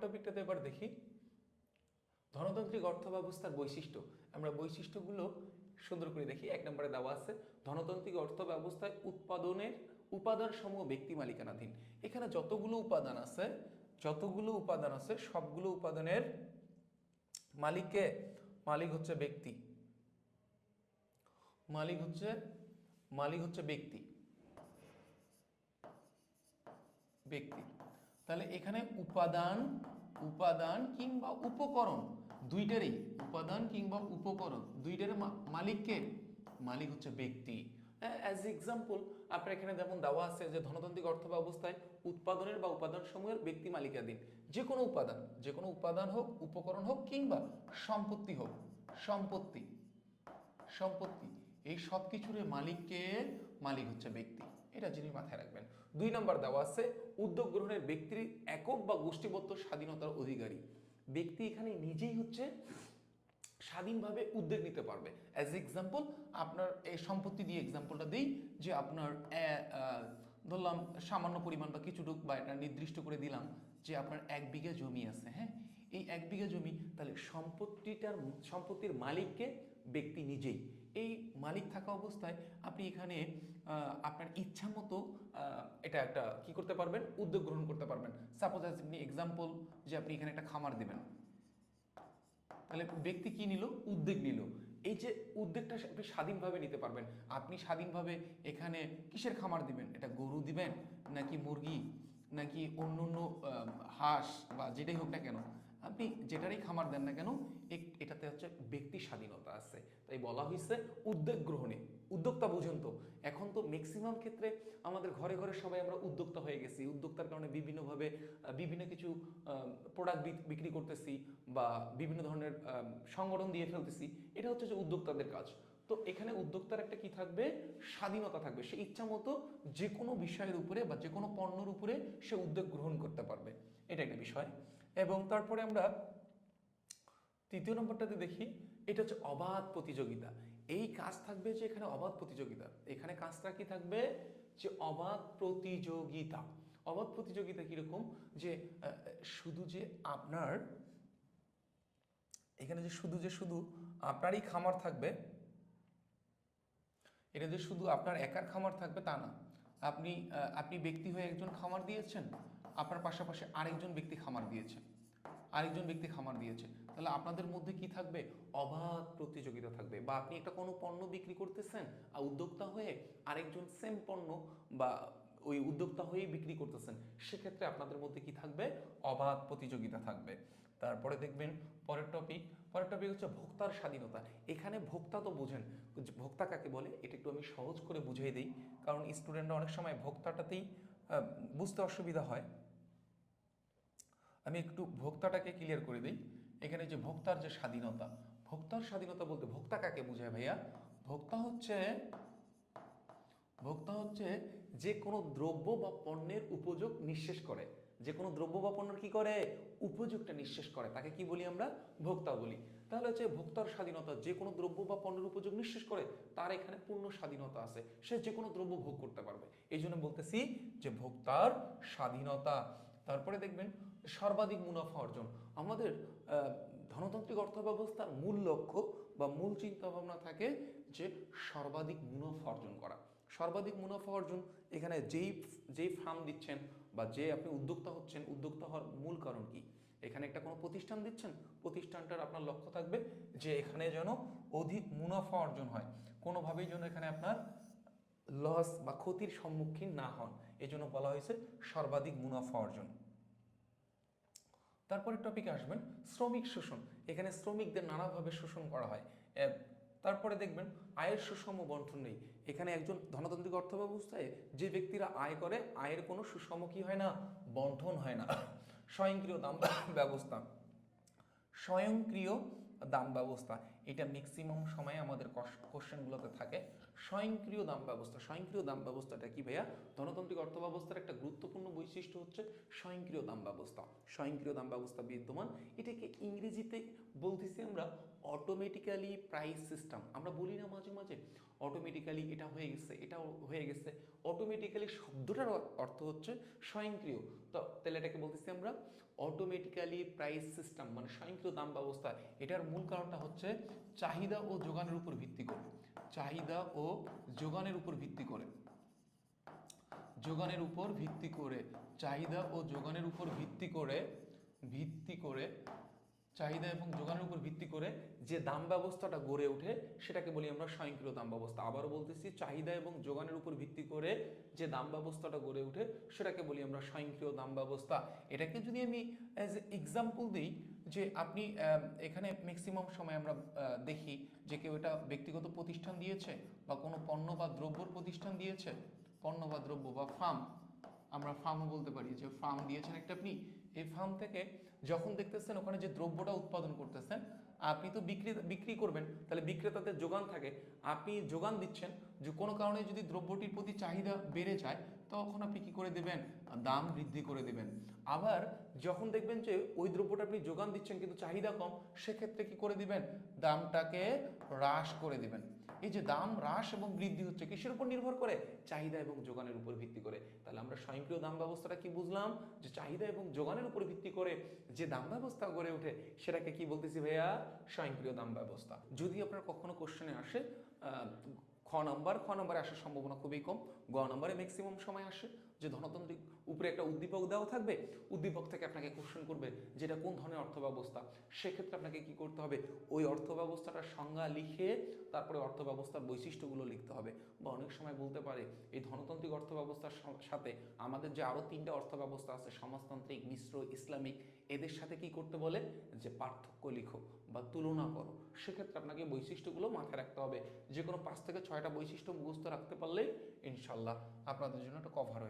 টপিকটাতে এবার দেখি। ধনতান্ত্রিক অর্থ ব্যবস্থার বৈশিষ্ট্য। আমরা বৈশিষ্ট্যগুলো সুন্দর করে দেখি। এক নম্বরে দেওয়া আছে, ধনতান্ত্রিক অর্থ ব্যবস্থায় উৎপাদনের উপাদান সমূহ ব্যক্তি মালিকানাধীন। এখানে যতগুলো উপাদান আছে, যতগুলো উপাদান আছে, সবগুলো উপাদানের মালিককে, মালিক হচ্ছে ব্যক্তি। মালিক হচ্ছে মালিক হচ্ছে ব্যক্তি। ব্যক্তি। তাহলে এখানে উপাদান উপাদান কিংবা উপকরণ দুইটারই, উপাদান কিংবা উপকরণ দুইটার মালিককে, মালিক হচ্ছে ব্যক্তি। অ্যাজ এক্সাম্পল আপনার এখানে যেমন দেওয়া আছে যে ধনতান্ত্রিক অর্থ ব্যবস্থায় উৎপাদনের বা উপাদান সমূহের ব্যক্তি মালিকাধীন যে কোনো উপাদান যে কোনো উপাদান হোক, উপকরণ হোক কিংবা সম্পত্তি হোক, সম্পত্তি সম্পত্তি, এই সব কিছুর মালিককে মালিক হচ্ছে ব্যক্তি। এটা যিনি মাথায় রাখবেন। দুই নম্বর দেওয়া আছে, উদ্যোগ গ্রহণের ব্যক্তির একক বা গোষ্ঠীবদ্ধ স্বাধীনতার অধিকারী। ব্যক্তি এখানে নিজেই হচ্ছে স্বাধীনভাবে উদ্যোগ নিতে পারবে। অ্যাজ এক্সাম্পল আপনার এই সম্পত্তি দিয়ে এক্সাম্পলটা দিই, যে আপনার ধরলাম সামান্য পরিমাণ বা কিছুটুক বা এটা নির্দিষ্ট করে দিলাম যে আপনার এক বিঘা জমি আছে হ্যাঁ? এই এক বিঘা জমি তাহলে সম্পত্তিটার, সম্পত্তির মালিককে ব্যক্তি নিজেই এই মালিক থাকা অবস্থায় আপনি এখানে আপনার ইচ্ছা মতো এটা একটা কি করতে পারবেন? উদ্যোগ গ্রহণ করতে পারবেন। সাপোজ আপনি এক্সাম্পল যে আপনি এখানে একটা খামার দিবেন। তাহলে ব্যক্তি কি নিল? উদ্যোগ নিল। এই যে উদ্যোগটা আপনি স্বাধীনভাবে নিতে পারবেন। আপনি স্বাধীনভাবে এখানে কিসের খামার দিবেন? এটা গরু দিবেন? নাকি মুরগি? নাকি অন্য অন্য হাঁস বা যেটাই হোক না কেন? আপনি যেটারই খামার দেন না কেন এটাতে হচ্ছে ব্যক্তি স্বাধীনতা আছে। তাই বলা হয়েছে উদ্যোগ গ্রহণে। উদ্যোক্তা বুঝুন তো, এখন তো ম্যাক্সিমাম ক্ষেত্রে আমাদের ঘরে ঘরে সবাই আমরা উদ্যোক্তা হয়ে গেছি। উদ্যোক্তার কারণে বিভিন্নভাবে বিভিন্ন কিছু প্রোডাক্ট বিক্রি করতেছি বা বিভিন্ন ধরনের সংগঠন দিয়ে ফেলতেছি। এটা হচ্ছে যে উদ্যোক্তাদের কাজ। তো এখানে উদ্যোক্তার একটা কি থাকবে? স্বাধীনতা থাকবে। সে ইচ্ছা মতো যে কোনো বিষয়ের উপরে বা যে কোনো পণ্যের উপরে সে উদ্যোগ গ্রহণ করতে পারবে। এটা একটা বিষয়। এবং তারপরে আমরা তৃতীয় নম্বরটাতে দেখি, এটা হচ্ছে অবাধ প্রতিযোগিতা। এই কাজ থাকবে যে এখানে অবাধ প্রতিযোগিতা। এখানে কাজটা কি থাকবে? যে অবাধ প্রতিযোগিতা। অবাধ প্রতিযোগিতা কীরকম? যে শুধু যে আপনার, এখানে যে শুধু যে শুধু আপনারই খামার থাকবে এটা যে শুধু আপনার একার খামার থাকবে তা না। আপনি আপনি ব্যক্তি হয়ে একজন খামার দিয়েছেন আপনার পাশাপাশি আরেকজন ব্যক্তি খামার দিয়েছে। আরেকজন ব্যক্তি খামার দিয়েছে। তাহলে আপনাদের মধ্যে কি থাকবে? অবাধ প্রতিযোগিতা থাকবে। বা আপনি একটা কোনো পণ্য বিক্রি করতেছেন, আর উদ্যোক্তা হয়ে আরেকজন সেম পণ্য বা ওই উদ্যোক্তা হয়েই বিক্রি করতেছেন, সেক্ষেত্রে আপনাদের মধ্যে কি থাকবে? অবাধ প্রতিযোগিতা থাকবে। তারপরে দেখবেন পরের টপিক পরের টপিক হচ্ছে ভোক্তার স্বাধীনতা। এখানে ভোক্তা তো বোঝেন। ভোক্তা কাকে বলে? এটা একটু আমি সহজ করে বুঝিয়ে দিই। কারণ স্টুডেন্টরা অনেক সময় ভোক্তাটাতেই বুঝতে অসুবিধা হয়। আমি একটু ভোক্তাটাকে ক্লিয়ার করে দিই। এখানে যে ভোক্তার যে স্বাধীনতা, ভোক্তার স্বাধীনতা বলতে ভোক্তা কাকে বোঝায় ভাইয়া? ভোক্তা হচ্ছে ভোক্তা হচ্ছে যে কোনো দ্রব্য বা পণ্যের উপযোগ নিঃশেষ করে। যে কোনো দ্রব্য বা পণ্যের কি করে? উপযোগটা নিঃশেষ করে। তাকে কি বলি আমরা? ভোক্তা বলি। তাহলে হচ্ছে ভোক্তার স্বাধীনতা যে কোনো দ্রব্য বা পণ্যের উপযোগ নিঃশেষ করে, তার এখানে পূর্ণ স্বাধীনতা আছে। সে যে কোনো দ্রব্য ভোগ করতে পারবে। এই জন্য বলতেছি যে ভোক্তার স্বাধীনতা। তারপরে দেখবেন সর্বাধিক মুনাফা অর্জন। আমাদের ধনতান্ত্রিক অর্থ ব্যবস্থার মূল লক্ষ্য বা মূল চিন্তা ভাবনা থাকে যে সর্বাধিক মুনাফা অর্জন করা। সর্বাধিক মুনাফা অর্জন এখানে যেই যেই ফার্ম দিচ্ছেন বা যে আপনি উদ্যোক্তা হচ্ছেন, উদ্যোক্তা হওয়ার মূল কারণ কি? এখানে একটা কোনো প্রতিষ্ঠান দিচ্ছেন, প্রতিষ্ঠানটার আপনার লক্ষ্য থাকবে যে এখানে যেন অধিক মুনাফা অর্জন হয়। কোনোভাবেই যেন এখানে আপনার লস বা ক্ষতির সম্মুখীন না হন। এজন্য বলা হয়েছে সর্বাধিক মুনাফা অর্জন। তারপরে টপিকে আসবেন, শ্রমিক শোষণ। এখানে শ্রমিকদের নানাভাবে শোষণ করা হয়। তারপরে দেখবেন, আয়ের সুষম বন্টন নেই। এখানে একজন ধনতান্ত্রিক অর্থ ব্যবস্থায় যে ব্যক্তিরা আয় করে, আয়ের কোনো সুষম কি হয় না? বন্টন হয় না। স্বয়ংক্রিয় দাম ব্যবস্থা। স্বয়ংক্রিয় দাম ব্যবস্থা এটা ম্যাক্সিমাম সময়ে আমাদের কোশ্চেনগুলোতে থাকে। স্বয়ংক্রিয় দাম ব্যবস্থা স্বয়ংক্রিয় দাম ব্যবস্থাটা কি ভাইয়া? ধনতান্ত্রিক অর্থ ব্যবস্থার একটা গুরুত্বপূর্ণ বৈশিষ্ট্য হচ্ছে স্বয়ংক্রিয় দাম ব্যবস্থা স্বয়ংক্রিয় দাম ব্যবস্থা বিদ্যমান। এটাকে ইংরেজিতে বলতেছি আমরা অটোমেটিক্যালি প্রাইস সিস্টেম আমরা বলি না মাঝে মাঝে অটোমেটিক্যালি এটা হয়ে গেছে এটা হয়ে গেছে। অটোমেটিক্যালি শব্দটার অর্থ হচ্ছে স্বয়ংক্রিয়। তো তাহলে এটাকে বলতেছি আমরা অটোমেটিক্যালি প্রাইস সিস্টেম মানে স্বয়ংক্রিয় দাম ব্যবস্থা। এটার মূল কারণটা হচ্ছে চাহিদা ও যোগানের উপর ভিত্তি করে। চাহিদা ও যোগানের উপর ভিত্তি করে। যোগানের উপর ভিত্তি করে। চাহিদা ও যোগানের উপর ভিত্তি করে ভিত্তি করে চাহিদা এবং যোগানের উপর ভিত্তি করে যে দাম ব্যবস্থাটা গড়ে ওঠে, সেটাকে বলি আমরা স্বয়ংক্রিয় দাম ব্যবস্থা। আবারও বলতেছি চাহিদা এবং যোগানের উপর ভিত্তি করে যে দাম ব্যবস্থাটা গড়ে ওঠে, সেটাকে বলি আমরা স্বয়ংক্রিয় দাম ব্যবস্থা। এটাকে যদি আমি অ্যাজ এ এক্সাম্পল দিই, যে আপনি এখানে ম্যাক্সিমাম সময় আমরা দেখি যে কেউ এটা ব্যক্তিগত প্রতিষ্ঠান দিয়েছে বা কোনো পণ্য বা দ্রব্যর প্রতিষ্ঠান দিয়েছে, পণ্য বা দ্রব্য বা ফার্ম আমরা ফার্মও বলতে পারি যে ফার্ম দিয়েছেন একটা আপনি। এই ফার্ম থেকে যখন দেখতেছেন ওখানে যে দ্রব্যটা উৎপাদন করতেছেন, আপনি তো বিক্রি বিক্রি করবেন, তাহলে বিক্রেতাদের যোগান থাকে। আপনি যোগান দিচ্ছেন যে কোনো কারণে যদি দ্রব্যটির প্রতি চাহিদা বেড়ে যায়, তখন আপনি কি করে দেবেন? দাম বৃদ্ধি করে দেবেন। আবার যখন দেখবেন যে ওই দ্রব্যটা আপনি যোগান দিচ্ছেন, কিন্তু চাহিদা কম, সেক্ষেত্রে কি করে দিবেন? দামটাকে হ্রাস করে দিবেন। এই যে দাম হ্রাস এবং বৃদ্ধি হচ্ছে কিসের উপর নির্ভর করে? চাহিদা এবং যোগানের উপর ভিত্তি করে। তাহলে আমরা স্বয়ংক্রিয় দাম ব্যবস্থাটা কি বুঝলাম? যে চাহিদা এবং যোগানের উপর ভিত্তি করে যে দাম ব্যবস্থা গড়ে ওঠে, সেটাকে কি বলতেছি ভাইয়া? স্বয়ংক্রিয় দাম ব্যবস্থা। যদি আপনার কখনো কোশ্চেনে আসে খ নম্বর খ নম্বরে আসার সম্ভাবনা খুবই কম, গ নম্বরে ম্যাক্সিমাম সময় আসে। যে ধনতান্ত্রিক উপরে একটা উদ্দীপক দেওয়া থাকবে, উদ্দীপক থেকে আপনাকে কোশ্চেন করবে যেটা কোন ধরনের অর্থ ব্যবস্থা সেক্ষেত্রে আপনাকে কি করতে হবে? ওই অর্থ ব্যবস্থাটার সংজ্ঞা লিখে তারপরে অর্থ ব্যবস্থার বৈশিষ্ট্যগুলো লিখতে হবে। বা অনেক সময় বলতে পারে, এই ধনতান্ত্রিক অর্থ ব্যবস্থার সাথে আমাদের যে আরও তিনটা অর্থ ব্যবস্থা আছে, সমাজতান্ত্রিক, মিশ্র, ইসলামিক, এদের সাথে কি করতে বলে? যে পার্থক্য লিখো বা তুলনা করো। সেক্ষেত্রে আপনাকে বৈশিষ্ট্যগুলো মাথায় রাখতে হবে। যে কোনো পাঁচ থেকে ছয়টা বৈশিষ্ট্য মুখস্থ রাখতে পারলেই ইনশাল্লাহ আপনাদের জন্য একটা কভার হয়ে